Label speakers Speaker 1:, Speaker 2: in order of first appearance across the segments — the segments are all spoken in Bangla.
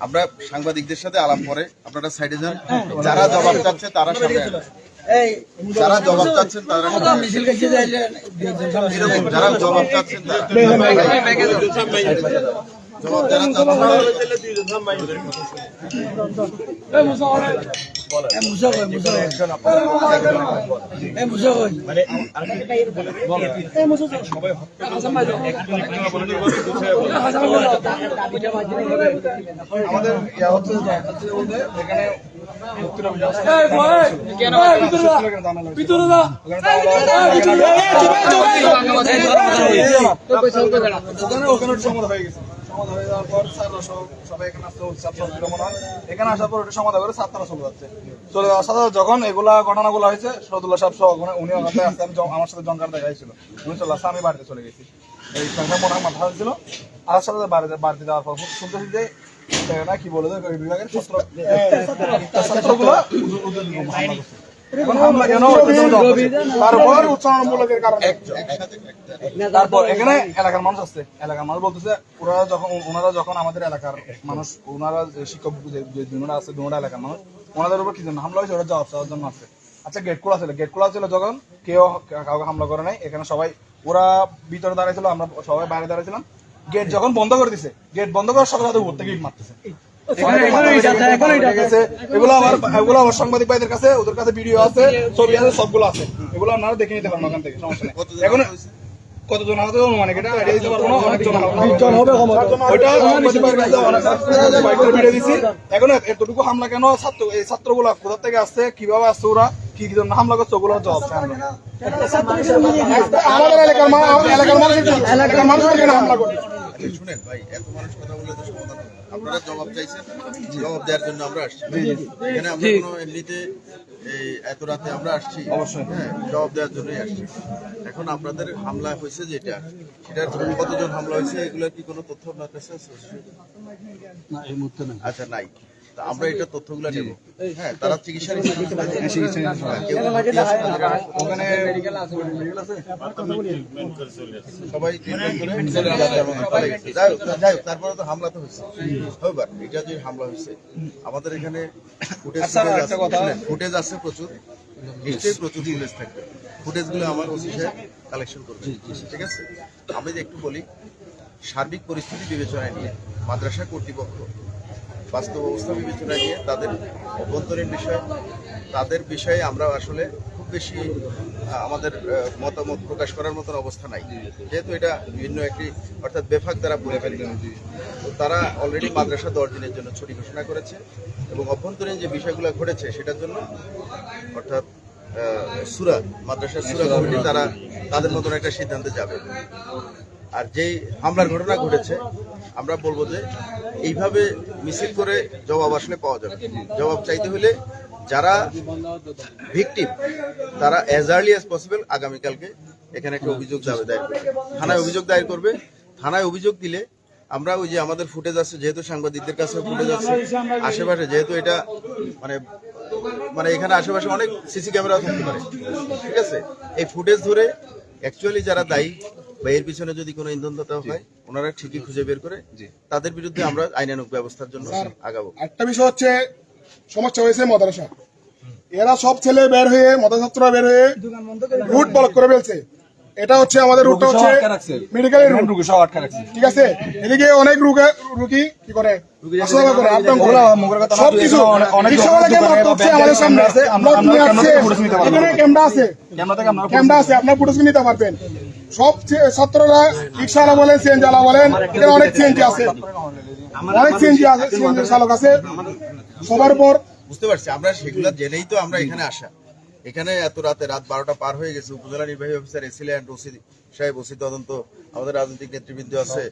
Speaker 1: আমরা সাংবাদিকদের সাথে আলাপ করে আপনারা সাইডে যান যারা জবাব চাচ্ছে তারা সামনে যারা জবাব চাচ্ছেন তারা যারা জবাব চাচ্ছেন তারা চাচ্ছেন
Speaker 2: আমাদের ইয়া হচ্ছে ওখানে ওখানে একটু হয়ে গেছে সমাধান হয়ে যাওয়ার পর স্যাররা সব- সবাই এখানে আসতে ছাত্র ছাত্রীরা মনে হয়। এখানে আসার পর ওটা করে ছাত্ররা চলে যাচ্ছে। চলে যাওয়ার সাথে যখন এগুলা ঘটনাগুলো হয়েছে সরদুল্লাহ সাহেব সহ উনি ওখানে আসতে আমি আমার সাথে জঙ্কার দেখা হয়েছিল। উনি চলে আসছে আমি বাড়িতে চলে গেছি। এই সংখ্যা মনে হয় মাথা হয়েছিল আর সাথে বাড়িতে বাড়িতে যাওয়ার পর শুনতেছি যে এ, না কি বলে যে বিভাগের ছাত্র ছাত্রগুলো হামলা করছে। এখন হামলা কেন ওটার জন্য জবাব দিচ্ছে। তারপর উৎসাহমূলকের কারণে। তারপর এখানে এলাকার মানুষ আছে। এলাকার মানুষ বলতেছে ওরা যখন ওনারা যখন আমাদের এলাকার মানুষ ওনারা শিক্ষক যে যে দুজনরা আছে দুজনরা এলাকার মানুষ ওনাদের উপর কি জন্য হামলা হয়েছে? ওরা জবাব চাওয়ার জন্য আছে। আচ্ছা গেট খোলা ছিল। গেট খোলা ছিল যখন কেউ কাউকে হামলা করে নাই। এখানে সবাই ওরা ভিতরে দাঁড়াইছিল আমরা সবাই বাইরে দাঁড়াইছিলাম গেট যখন বন্ধ করে দিছে গেট বন্ধ করার সাথে সাথে উপর থেকে মারতেছে। এগুলো আমার এগুলো আমার সাংবাদিক ভাইদের কাছে ওদের কাছে ভিডিও আছে ছবি আছে সবগুলো আছে। এগুলো আপনারা দেখে নিতে পারেন ওখান থেকে সমস্যা নেই।
Speaker 1: কতজন
Speaker 2: এখন কতজন আহত অনুমানিক? এটা আইডিয়া দিতে পারব না অনেকজন হবে ওইটা ভিডিও দিছি। এখন এতটুকু হামলা কেন? ছাত্র এই ছাত্রগুলো কোথা থেকে আসছে? কীভাবে আসছে ওরা? কি কি জন্য হামলা করছে ওগুলো জবাব চাই আমাদের এলাকার এলাকার মানুষ এলাকার মানুষ হামলা করে
Speaker 1: আচ্ছা, শুনেন ভাই এত মানুষ কথা বলে তো সমাধান না। আপনারা জবাব চাইছেন জবাব দেওয়ার জন্য আমরা আসছি। এখানে আমরা কোনো এমনিতে এই এত রাতে আমরা আসছি। অবশ্যই। হ্যাঁ জবাব দেওয়ার জন্যই আসছি। এখন আপনাদের হামলা হয়েছে যেটা সেটার কতজন হামলা হয়েছে এগুলোর কি কোনো তথ্য আপনার কাছে আছে? আচ্ছা নাই। আমরা এটা তথ্যগুলো নেব। হ্যাঁ তারা চিকিৎসা?
Speaker 2: ওখানে
Speaker 1: সবাই। যাই হোক, তারপরে তো হামলা তো হয়েছে। হইবার এটা যে হামলা হয়েছে। আমাদের এখানে ফুটেজ
Speaker 2: আচ্ছা, একটা কথা।
Speaker 1: ফুটেজ আছে প্রচুর। নিশ্চয়ই প্রচুর ফুটেজ থাকবে। ফুটেজগুলো আমার ওসি কালেকশন করবে। ঠিক আছে? আমি যে একটু বলি সার্বিক পরিস্থিতি বিবেচনায় নিয়ে মাদ্রাসা কর্তৃপক্ষ বাস্তব অবস্থা বিবেচনা নিয়ে তাদের অভ্যন্তরীণ বিষয়, তাদের বিষয়ে আমরা আসলে খুব বেশি আমাদের মতামত প্রকাশ করার মতন অবস্থা নাই। যেহেতু এটা বিভিন্ন একটি, অর্থাৎ বেফাক দ্বারা বলে ফেলি। তারা অলরেডি মাদ্রাসা দশ দিনের জন্য ছুটি ঘোষণা করেছে এবং অভ্যন্তরীণ যে বিষয়গুলো ঘটেছে সেটার জন্য, অর্থাৎ সুরা, মাদ্রাসার সুরা কমিটি তারা তাদের মতন একটা সিদ্ধান্তে যাবে। আর যেই হামলার ঘটনা ঘটেছে আমরা বলব যে এইভাবে মিছিল করে জবাব আসলে পাওয়া যাবে। জবাব চাইতে হলে যারা ভিকটিম, তারা অ্যাজ আর্লি অ্যাজ পসিবল আগামীকালকে এখানে একটা অভিযোগ দায়ের করবে। থানায় অভিযোগ দায়ের করবে। থানায় অভিযোগ দিলে আমরা ওই যে আমাদের ফুটেজ আছে, যেহেতু সাংবাদিকদের কাছে ফুটেজ আছে, আশেপাশে যেহেতু এটা মানে মানে এখানে আশেপাশে অনেক সিসি ক্যামেরা থাকতে পারে। ঠিক আছে? এই ফুটেজ ধরে অ্যাকচুয়ালি যারা দায়ী বা এর পিছনে যদি কোনো ইন্ধনদাতা হয় ওনারা ঠিকই খুঁজে বের করে। তাদের বিরুদ্ধে আমরা আইনানুক ব্যবস্থার জন্য আগাবো।
Speaker 3: একটা বিষয় হচ্ছে সমস্যা হয়েছে মাদ্রাসা। এরা সব ছেলে বের হয়ে মাদ্রাসা ছাত্ররা বের হয়ে রুট ব্লক করে ফেলছে। এটা হচ্ছে আমাদের রুটটা হচ্ছে মেডিকেলের রুট
Speaker 2: রুগী সব আটকা রাখছি।
Speaker 3: ঠিক আছে? এদিকে অনেক রুগে রুগী কি করে? সব ছাত্ররা রিক্সাওয়ালা বলেন সিএনজিওয়ালা বলেন এখানে অনেক সিএনজি আছে। অনেক সিএনজি আছে সিএনজি চালক আছে। সবার উপর।
Speaker 1: বুঝতে পারছি আমরা সেগুলো জেনেই তো আমরা এখানে আসা। এখানে এত রাতে রাত বারোটা পার হয়ে গেছে। উপজেলা নির্বাহী অফিসার এসিল্যান্ড ওসি সাহেব ওসি তদন্ত আমাদের রাজনৈতিক নেতৃবৃন্দ আছে।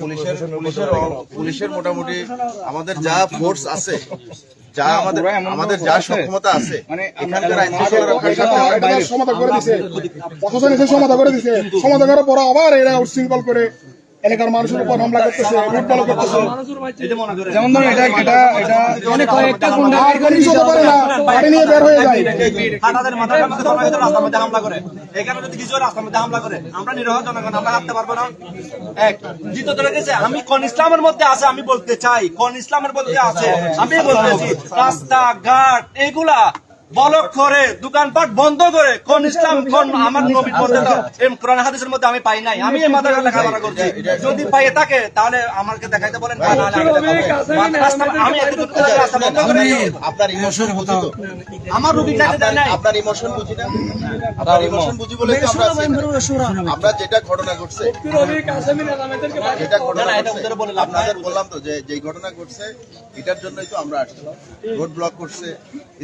Speaker 1: পুলিশের পুলিশের পুলিশের মোটামুটি আমাদের যা ফোর্স আছে যা আমাদের আমাদের যা সক্ষমতা আছে
Speaker 2: মানে
Speaker 1: এখানকার আইন
Speaker 3: সমাধান করে দিছে। সমাধান করে দিছে। সমাধান করার পর আবার এরা করে এলাকার মানুষের উপর হামলা করতেছে করতেছে।
Speaker 2: যেমন ধরুন এটা এটা এটা অনেক কয়েকটা গুন্ডা
Speaker 3: আর কোনো কিছু পারে না গাড়ি নিয়ে বের হয়ে যায়।
Speaker 4: হাটাদের মাথার মধ্যে সবাই রাস্তার মধ্যে হামলা করে। এখানে যদি কিছু রাস্তার মধ্যে হামলা করে। আমরা নিরহ জনগণ আমরা হাঁটতে পারব না। এক দ্বিতীয়ত রেখেছে আমি কোন ইসলামের মধ্যে আছে আমি বলতে চাই। কোন ইসলামের মধ্যে আছে আমি বলতেছি রাস্তা ঘাট এগুলা বলক করে দোকানপাট বন্ধ করে কোন ইসলাম কোন আমার নবীর মধ্যে তো এই কোরআন হাদিসের মধ্যে আমি পাই নাই। আমি এই মাদ্রাসা লেখাপড়া করছি। যদি পাই থাকে তাহলে আমাকে দেখাইতে বলেন।
Speaker 1: আপনার ইমোশন বুঝি তো
Speaker 4: আমার রুগী
Speaker 1: আপনার ইমোশন বুঝি না আপনার ইমোশন বুঝি বলে আমরা আমরা যেটা ঘটনা ঘটছে যেটা ঘটনা
Speaker 4: না,
Speaker 1: ঘটছে,
Speaker 4: বলে
Speaker 1: আপনাদের বললাম তো যে যেই ঘটনা ঘটছে এটার জন্যই তো আমরা আসছি। রোড ব্লক করছে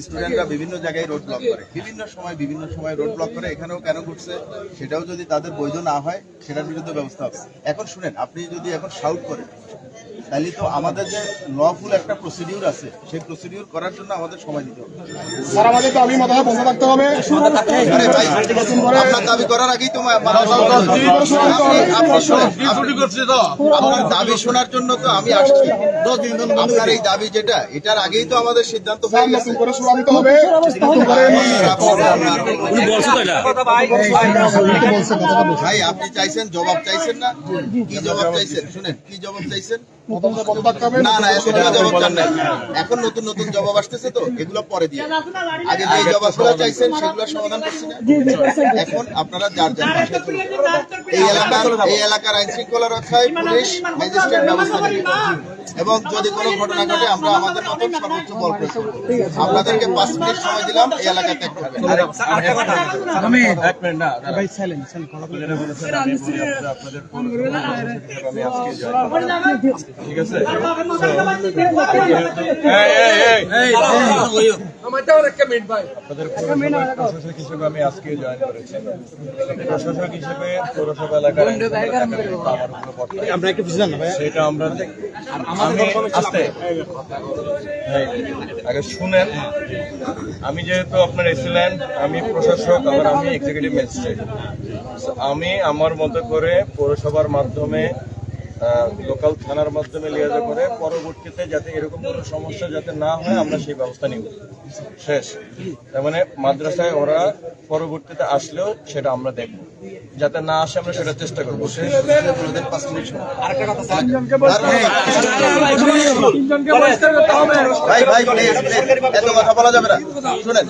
Speaker 1: স্টুডেন্টরা বিভিন্ন জায়গায় রোড ব্লক করে। বিভিন্ন সময় বিভিন্ন সময় রোড ব্লক করে। এখানেও কেন ঘটছে সেটাও যদি তাদের বৈধ না হয়, সেটার বিরুদ্ধে ব্যবস্থা হবে। এখন শুনেন, আপনি যদি এখন শাউট করেন তাহলে তো আমাদের যে লফুল একটা প্রসিডিউর আছে সেই প্রসিডিউর করার জন্য আমাদের সময় দিতে হবে।
Speaker 3: স্যার আমাদের দাবি মাথায় বসে থাকতে হবে।
Speaker 1: আপনার দাবি করার আগেই তো আপনার দাবি শোনার জন্য তো আমি আসছি। আপনার এই দাবি যেটা এটার আগেই তো আমাদের সিদ্ধান্ত হয়ে গেছে।
Speaker 4: ভাই
Speaker 1: আপনি চাইছেন জবাব চাইছেন না? কি জবাব চাইছেন? শুনেন কি জবাব চাইছেন? না না জবাব নেই এখন নতুন নতুন জবাব আসতেছে তো এগুলো পরে দিয়ে। আগে যে জবাবগুলো চাইছেন সেগুলো সমাধান করছি না। এখন আপনারা যার যার। এই এলাকার এই এলাকার আইন শৃঙ্খলা রক্ষায় পুলিশ ম্যাজিস্ট্রেট ব্যবস্থা এবং যদি কোনো ঘটনা ঘটে আমরা আমাদের মতন সর্বোচ্চ বল প্রয়োগ আপনাদেরকে পাঁচ মিনিট সময় দিলাম এই এলাকা ত্যাগ করবেন।
Speaker 4: আরেকটা কথা।
Speaker 5: প্রশাসক হিসেবে আমি আজকে জয়েন করেছি। প্রশাসক হিসেবে পৌরসভা এলাকার আমার উপর কর্তব্য। সেটা আমরা আমি আস্তে। আগে শুনেন। আমি যেহেতু আপনার এসিলেন আমি প্রশাসক আবার আমি এক্সিকিউটিভ ম্যাজিস্ট্রেট আমি আমার মতো করে পৌরসভার মাধ্যমে লোকাল থানার মাধ্যমে লিয়াজা করে পরবর্তীতে যাতে এরকম কোনো সমস্যা যাতে না হয় আমরা সেই ব্যবস্থা নিব। শেষ। তার মানে মাদ্রাসায় ওরা পরবর্তীতে আসলেও সেটা আমরা দেখব। যাতে না আসে আমরা সেটা চেষ্টা করব।
Speaker 1: ভাই ভাই এত কথা বলা যাবে না। শুনেন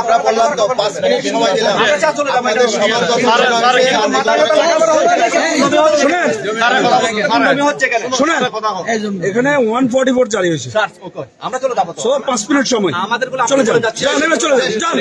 Speaker 4: আমরা
Speaker 1: বললাম তো পাঁচ মিনিট সময় দিলাম। সবার কথা
Speaker 6: এখানে ওয়ান ফর্টি ফোর চালু হয়েছে।
Speaker 4: সব আমরা চলে যাব তো।
Speaker 6: পাঁচ মিনিট সময়।
Speaker 4: আমাদের
Speaker 6: চলে যান চলে যান